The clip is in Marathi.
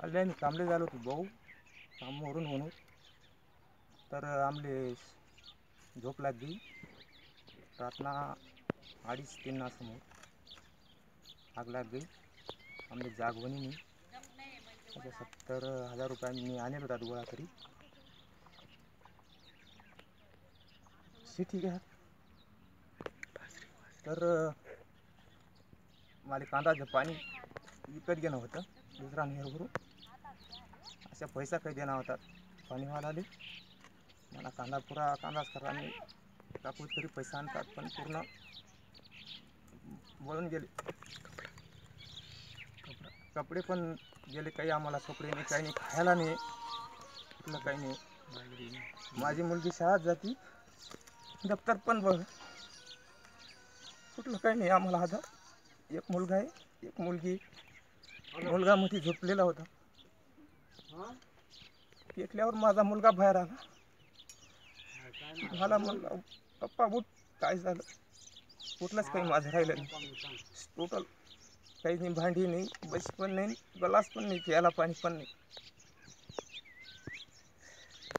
आले आम्ही कांबळे झालो होतो भाऊ. कामावरून म्हणून तर आमले झोप लागली. रातना अडीच तीन समोर आग लाग आमले जागवणी मी अच्छा सत्तर हजार रुपयांनी मी आणेल होता गोळा तरी. ठीक आहे तर मला कांदाचं पाणी विकत घेणं होतं. दुसरा नेहरभरून अशा पैसा काही देणार होता पाणीवाला आले. मला कांदा पुरा कांदाच करा. आणि काकू तरी पैसा आणतात पण पूर्ण वळून गेले. कपडे पण गेले काही आम्हाला कपडे नाही काही नाही खायला नाही. कुठलं काही नाही. माझी मुलगी शाळेत जाती. दप्तर पण बघ. कुठलं काही नाही आम्हाला आधार एक मुलगा आहे एक मुलगी. मुलगा मध्ये झोपलेला होता. पेटल्यावर माझा मुलगा बाहेर आला. मला म्हणला पप्पा उठ काय झालं? कुठलंच काही माझं राहिलं नाही. टोटल काही नाही भांडी नाही बस पण नाही गलास पण नाही प्यायला पाणी पण नाही.